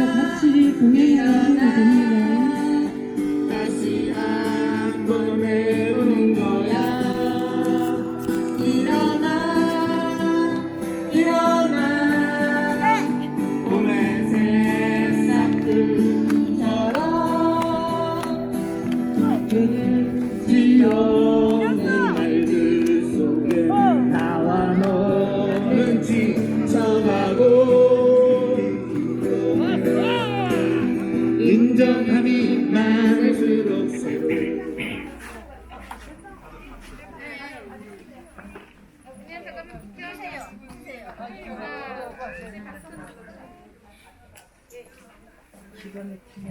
확실히 공행해야 힘들다. 일어나. 기가 막히네.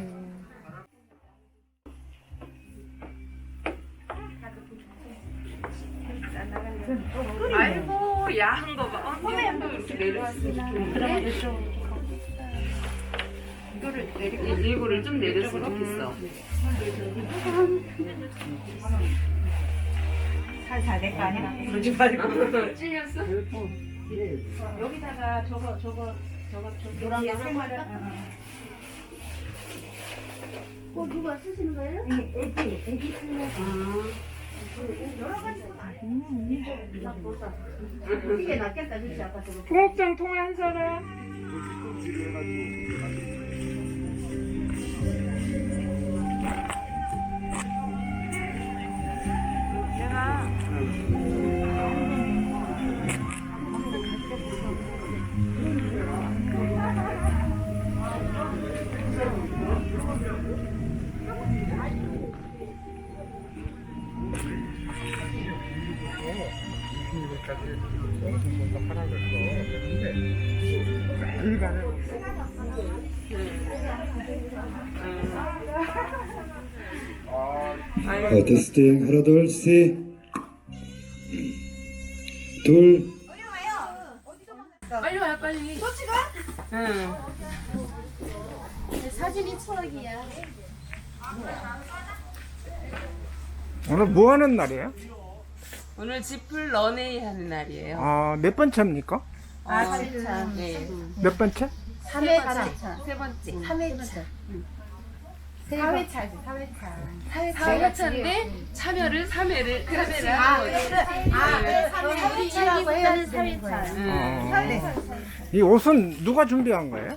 아이고 야한 거 봐. 이거를 내리고 일부를 좀 내렸으면 좋겠어. 살살 될거 아니라 그러지 말고. 찔렸어? 여기다가 저거 저거 저거 저거 노란 거 생활을 어, 누가 쓰시는 거예요? 애기 애기 이게 낫겠다, 그치? 아까 저거. 통옥장 통한 사람. 어, 테스팅 하나 둘셋둘 빨리 와요 빨리. 또 찍어? 응. 사진이 추억이야. 오늘 뭐 하는 날이에요? 오늘 지플 런웨이 하는 날이에요. 아, 몇 번째입니까? 아 진짜. 네. 몇 번째? 3회차. 세 번째. 3회차. 4회차지, 4회차. 4회차인데 참여를 3회를 3회를 아, 하는 거지. 아, 3회차라고 해야 되는 거야. 응. 이 옷은 누가 준비한 거예요?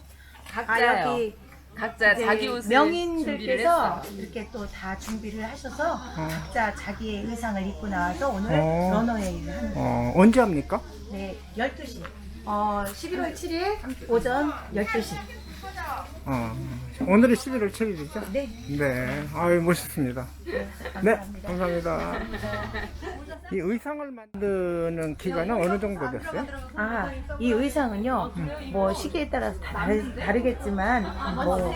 각자요. 아, 여기 각자 이제 자기 옷을 준비를 명인들께서 했어. 이렇게 또 다 준비를 하셔서 각자 자기의 의상을 입고 나와서 오늘 어. 러너웨이를 하는 거예요. 어, 언제 합니까? 네, 12시. 어, 11월 7일 오전 12시. 어, 오늘이 11월 7일이죠? 네. 네, 아유, 멋있습니다. 네, 감사합니다. 이 의상을 만드는 기간은 어느 정도 됐어요? 아, 이 의상은요, 뭐 시기에 따라서 다 다르, 다르겠지만, 뭐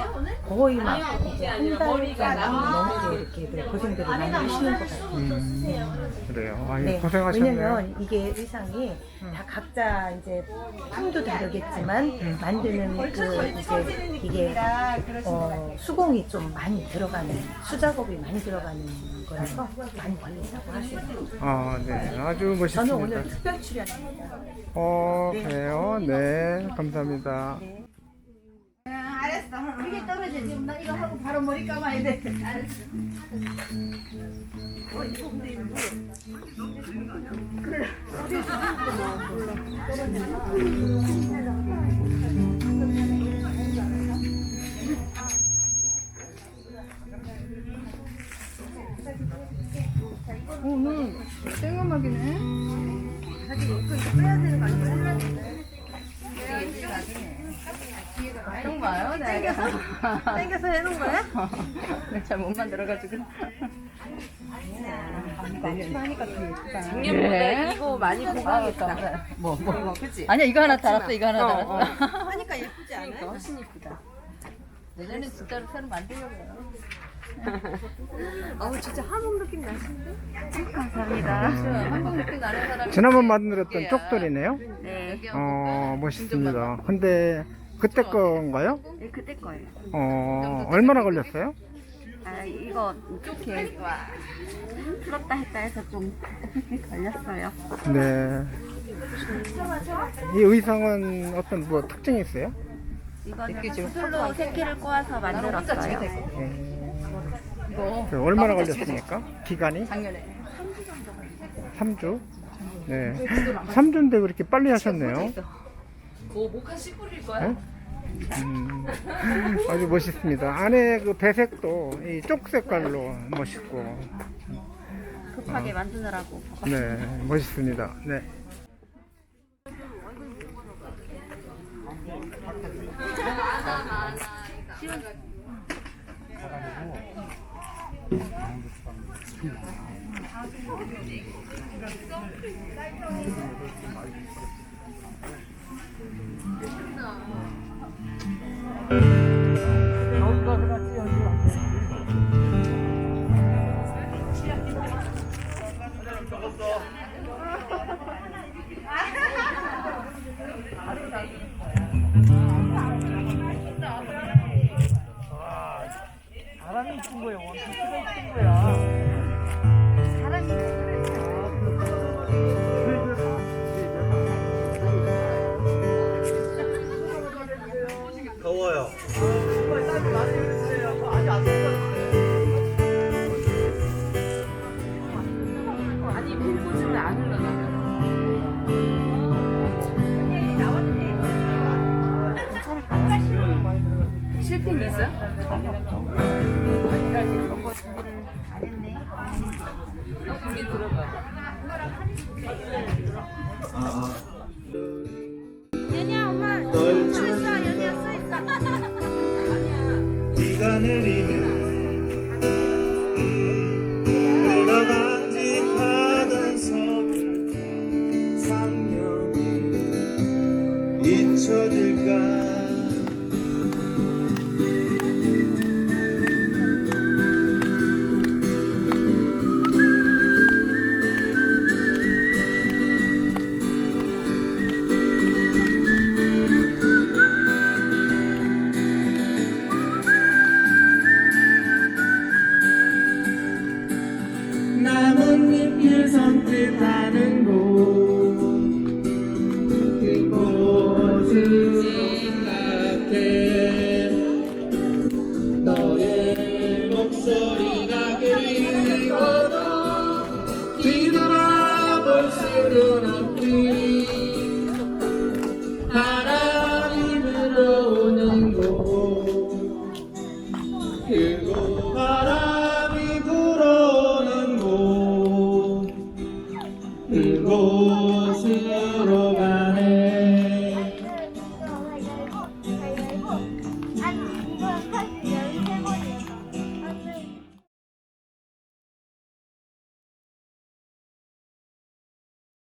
거의 막 이제 한 달간 넘게 이렇게 고생들을 많이 하시는 것 같아요. 음, 그래요. 아유, 네, 고생하셨네요. 왜냐면 이게 의상이 다 각자 이제 품도 다르겠지만 만드는 그 이제 이게 어, 수공이 좀 많이 들어가는 수작업이 많이 들어가는 거라서 많이 걸린다고 하세요. 아, 네, 아주 멋있습니다. 저는 오늘 특별 출연입니다. 어, 그래요? 네, 감사합니다. 이게 떨어져. 지금 나 이거 하고 바로 머리 감아야 돼. 그 런 거요? 땡겨서? 땡겨서 해놓은 거야? 잘 못 만들어가지고. 하니까 더 예쁘다. 작년보다 이거 많이 보강했다. 뭐, 뭐, 뭐, 그치? 아니야 이거 하나 달았어 이거 하나 달았어 어, 어. 하니까 예쁘지 않아요? 그러니까 훨씬 이쁘다. 내년엔 진짜로 새로 만들려고 해요 어우 진짜 한국 느낌 나시는데? 한국 느낌 나는 사람이 지난번 만들었던 쪽돌이네요? 네, 어, 멋있습니다. 근데 그때 건가요? 네, 그때 거예요. 어, 얼마나 걸렸어요? 아 이거 이렇게 풀었다 했다 해서 좀 걸렸어요. 네. 이 의상은 어떤 뭐 특징이 있어요? 이거는 수술로 새끼를 꼬아서 만들었어요. 이거 그 얼마나 걸렸습니까? 기간이? 작년에 3주? 네. 그 3주인데 왜 이렇게 빨리 그 하셨네요? 뭐 모카 10불일 거야? 네? 음, 아주 멋있습니다. 안에 그 배색도 이 쪽 색깔로 멋있고. 급하게 어. 만드느라고 네, 멋있습니다. 네. 시원- 바람이 친 거예요. 원피스가 친 거야. 더워요. 아니 빌보드는 안 올라가요. 실패는 있어? 우리 들어봐. 널 비가 내리면 나뭇잎을 선뜻하는 곳. 그곳을 생각해. 너의 목소리가 그리워도 뒤돌아볼 수는 없지 그곳으로 가네.